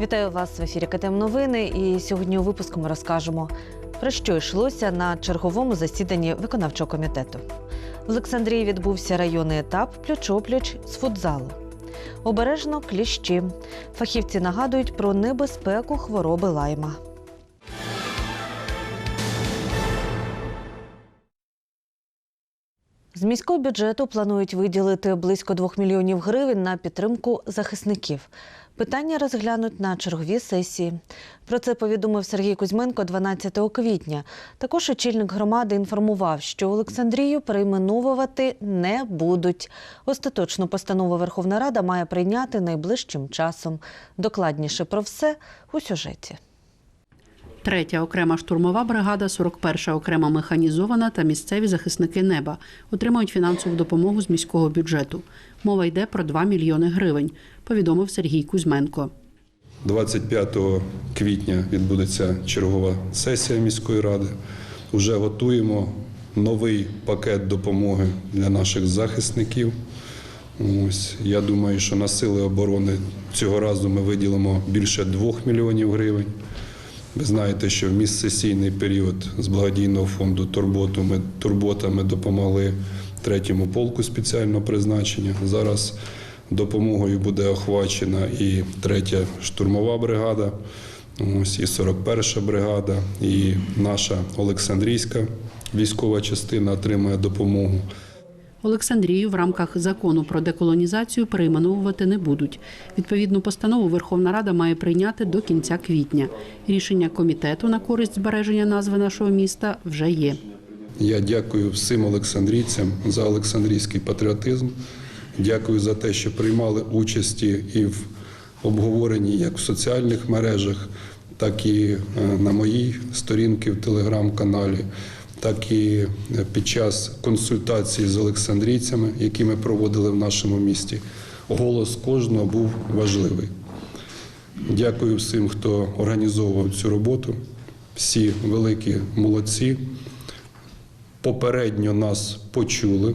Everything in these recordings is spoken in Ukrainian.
Вітаю вас в ефірі КТМ Новини. І сьогодні у випуску ми розкажемо про що йшлося на черговому засіданні виконавчого комітету. В Олександрії відбувся районний етап пліч-опліч з футзалу. Обережно кліщі. Фахівці нагадують про небезпеку хвороби лайма. З міського бюджету планують виділити близько 2 мільйонів гривень на підтримку захисників. Питання розглянуть на черговій сесії. Про це повідомив Сергій Кузьменко 12 квітня. Також очільник громади інформував, що Олександрію перейменовувати не будуть. Остаточну постанову Верховна Рада має прийняти найближчим часом. Докладніше про все у сюжеті. Третя окрема штурмова бригада, 41-ша окрема механізована та місцеві захисники неба отримають фінансову допомогу з міського бюджету. Мова йде про 2 мільйони гривень, повідомив Сергій Кузьменко. 25 квітня відбудеться чергова сесія міської ради. Уже готуємо новий пакет допомоги для наших захисників. Ось я думаю, що на сили оборони цього разу ми виділимо більше 2 мільйонів гривень. Ви знаєте, що в міжсесійний період з благодійного фонду Турботу ми турбота ми допомогли третьому полку спеціального призначення. Зараз допомогою буде охвачена і третя штурмова бригада, ось і 41 бригада, і наша Олександрійська військова частина отримує допомогу. Олександрію в рамках закону про деколонізацію перейменовувати не будуть. Відповідну постанову Верховна Рада має прийняти до кінця квітня. Рішення комітету на користь збереження назви нашого міста вже є. Я дякую всім олександрійцям за олександрійський патріотизм. Дякую за те, що приймали участі і в обговоренні як в соціальних мережах, так і е, на моїй сторінці в телеграм-каналі, так і е, під час консультацій з олександрійцями, які ми проводили в нашому місті. Голос кожного був важливий. Дякую всім, хто організовував цю роботу. Всі великі молодці. Попередньо нас почули.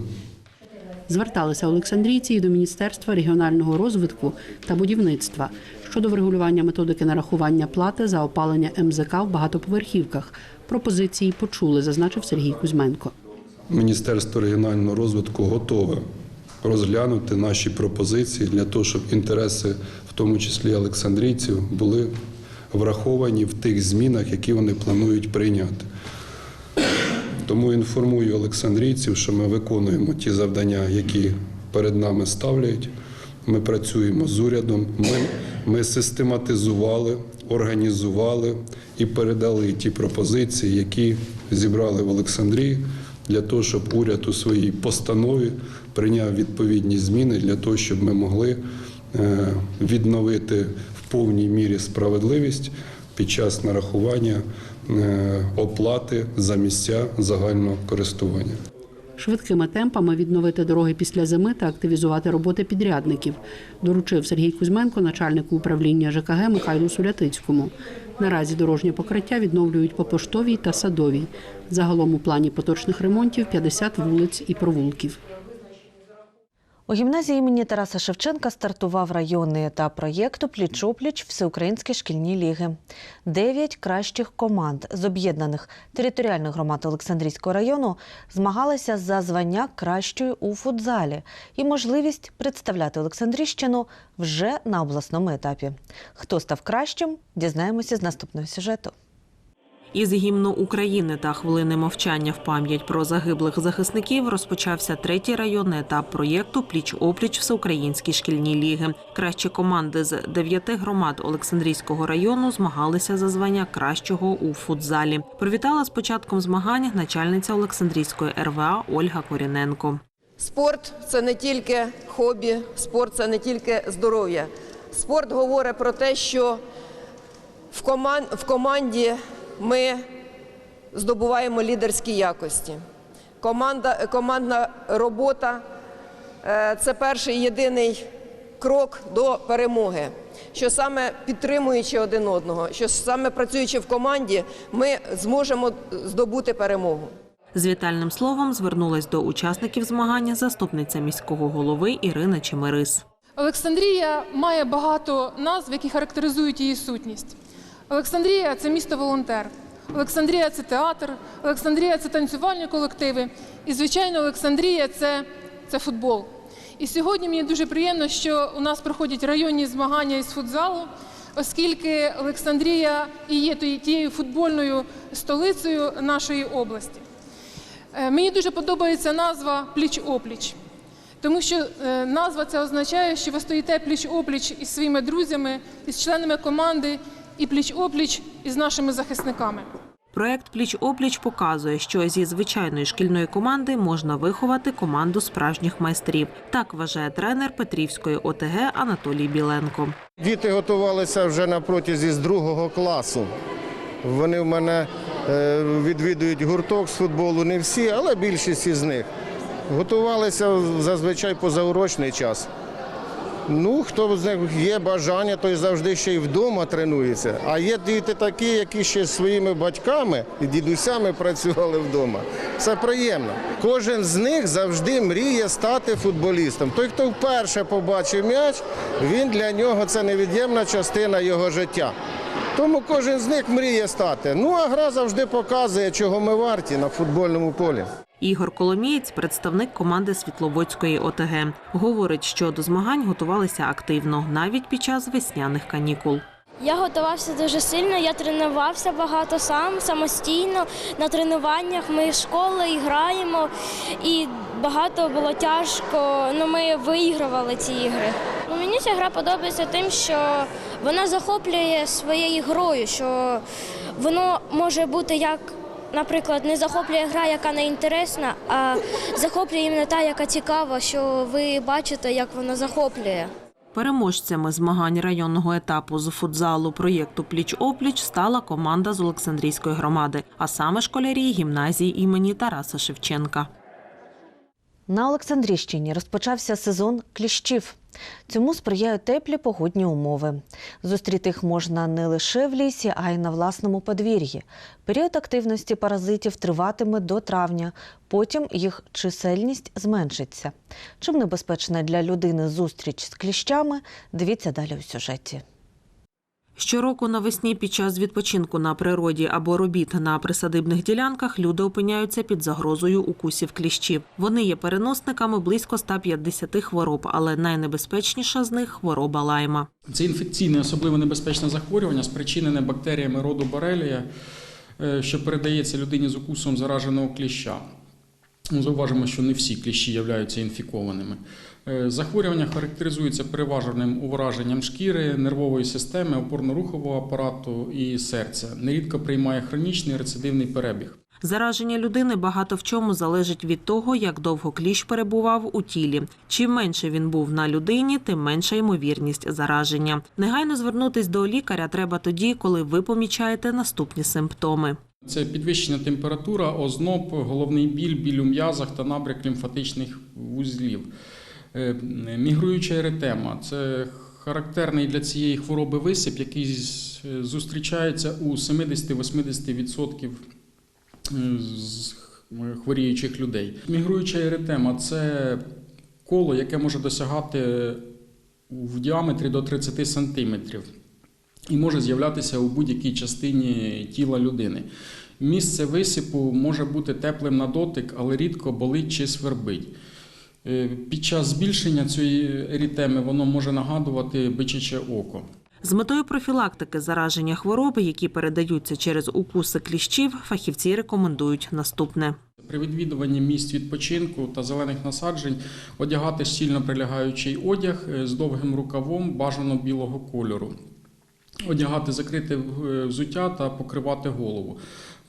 Зверталися олександрійці і до Міністерства регіонального розвитку та будівництва щодо врегулювання методики нарахування плати за опалення МЗК в багатоповерхівках. Пропозиції почули, зазначив Сергій Кузьменко. Міністерство регіонального розвитку готове розглянути наші пропозиції для того, щоб інтереси, в тому числі олександрійців, були враховані в тих змінах, які вони планують прийняти. Тому інформую олександрійців, що ми виконуємо ті завдання, які перед нами ставлять. Ми працюємо з урядом. Ми, ми систематизували, організували і передали ті пропозиції, які зібрали в Олександрії, для того, щоб уряд у своїй постанові прийняв відповідні зміни для того, щоб ми могли е, відновити в повній мірі справедливість під час нарахування оплати за місця загального користування. Швидкими темпами відновити дороги після зими та активізувати роботи підрядників, доручив Сергій Кузьменко, начальнику управління ЖКГ Михайлу Сулятицькому. Наразі дорожнє покриття відновлюють по поштовій та садовій. Загалом у плані поточних ремонтів 50 вулиць і провулків. У гімназії імені Тараса Шевченка стартував районний етап проєкту Пліч-опліч Всеукраїнські шкільні ліги. Дев'ять кращих команд з об'єднаних територіальних громад Олександрійського району змагалися за звання кращої у футзалі і можливість представляти Олександрійщину вже на обласному етапі. Хто став кращим, дізнаємося з наступного сюжету. Із гімну України та хвилини мовчання в пам'ять про загиблих захисників розпочався третій районний етап проєкту Пліч опліч всеукраїнські шкільні ліги. Кращі команди з дев'яти громад Олександрійського району змагалися за звання кращого у футзалі. Привітала з початком змагань начальниця Олександрійської РВА Ольга Коріненко. Спорт це не тільки хобі, спорт це не тільки здоров'я. Спорт говорить про те, що в, коман- в команді ми здобуваємо лідерські якості. Команда, командна робота е, це перший єдиний крок до перемоги. Що саме підтримуючи один одного, що саме працюючи в команді, ми зможемо здобути перемогу. З вітальним словом звернулась до учасників змагання заступниця міського голови Ірина Чемерис. Олександрія має багато назв, які характеризують її сутність. Олександрія це місто волонтер. Олександрія це театр, Олександрія це танцювальні колективи. І, звичайно, Олександрія це, футбол. І сьогодні мені дуже приємно, що у нас проходять районні змагання із футзалу, оскільки Олександрія і є тією футбольною столицею нашої області. Е, Мені дуже подобається назва пліч-опліч, тому що е, назва це означає, що ви стоїте пліч-опліч із своїми друзями, із членами команди і пліч-опліч із нашими захисниками. Проект Пліч опліч показує, що зі звичайної шкільної команди можна виховати команду справжніх майстрів. Так вважає тренер Петрівської ОТГ Анатолій Біленко. Діти готувалися вже на протязі з другого класу. Вони в мене е, відвідують гурток з футболу, не всі, але більшість із них. Готувалися зазвичай позаурочний час. Ну, хто з них є бажання, той завжди ще й вдома тренується. А є діти такі, які ще зі своїми батьками і дідусями працювали вдома. Це приємно. Кожен з них завжди мріє стати футболістом. Той, хто вперше побачив м'яч, він для нього це невід'ємна частина його життя. Тому кожен з них мріє стати. Ну а гра завжди показує, чого ми варті на футбольному полі. Ігор Коломієць, представник команди Світловодської ОТГ, говорить, що до змагань готувалися активно, навіть під час весняних канікул. Я готувався дуже сильно, я тренувався багато сам, самостійно. На тренуваннях ми з школи граємо, і багато було тяжко, але ми виігрували ці ігри. Ну, мені ця гра подобається тим, що вона захоплює своєю грою, що воно може бути як, наприклад, не захоплює гра, яка не інтересна, а захоплює іменно та, яка цікава, що ви бачите, як вона захоплює. Переможцями змагань районного етапу з футзалу проєкту Пліч опліч стала команда з Олександрійської громади, а саме школярі гімназії імені Тараса Шевченка. На Олександрійщині розпочався сезон кліщів. Цьому сприяють теплі погодні умови. Зустріти їх можна не лише в лісі, а й на власному подвір'ї. Період активності паразитів триватиме до травня. Потім їх чисельність зменшиться. Чим небезпечна для людини зустріч з кліщами? Дивіться далі у сюжеті. Щороку навесні під час відпочинку на природі або робіт на присадибних ділянках люди опиняються під загрозою укусів кліщів. Вони є переносниками близько 150 хвороб, але найнебезпечніша з них хвороба лайма. Це інфекційне особливо небезпечне захворювання, спричинене бактеріями роду борелія, е, що передається людині з укусом зараженого кліща. Зауважимо, що не всі кліщі являються інфікованими. Е, Захворювання характеризується переваженим ураженням шкіри, нервової системи, опорно-рухового апарату і серця. Нерідко приймає хронічний рецидивний перебіг. Зараження людини багато в чому залежить від того, як довго кліщ перебував у тілі. Чим менше він був на людині, тим менша ймовірність зараження. Негайно звернутись до лікаря треба тоді, коли ви помічаєте наступні симптоми. Це підвищена температура, озноб, головний біль, біль у м'язах та набряк лімфатичних вузлів. Е, Мігруюча еретема це характерний для цієї хвороби висип, який зустрічається у 70-80% з хворіючих людей. Мігруюча еретема це коло, яке може досягати в діаметрі до 30 сантиметрів і може з'являтися у будь-якій частині тіла людини. Місце висипу може бути теплим на дотик, але рідко болить чи свербить. Е, Під час збільшення цієї ерітеми воно може нагадувати бичаче око. З метою профілактики зараження хвороби, які передаються через укуси кліщів, фахівці рекомендують наступне. При відвідуванні місць відпочинку та зелених насаджень одягати щільно прилягаючий одяг е, з довгим рукавом бажано білого кольору. Одягати закрите е, взуття та покривати голову.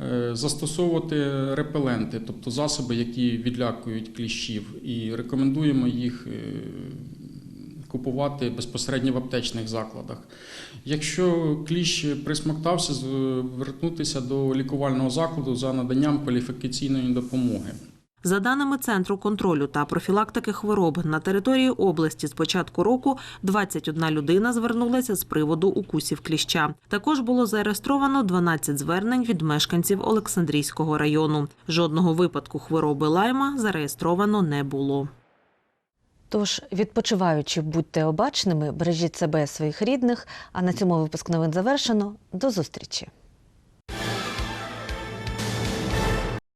Е, Застосовувати репеленти, тобто засоби, які відлякують кліщів, і рекомендуємо їх е, купувати безпосередньо в аптечних закладах. Якщо кліщ присмоктався, звернутися до лікувального закладу за наданням кваліфікаційної допомоги. За даними Центру контролю та профілактики хвороб, на території області з початку року 21 людина звернулася з приводу укусів кліща. Також було зареєстровано 12 звернень від мешканців Олександрійського району. Жодного випадку хвороби лайма зареєстровано не було. Тож, відпочиваючи, будьте обачними, бережіть себе своїх рідних. А на цьому випуск новин завершено. До зустрічі.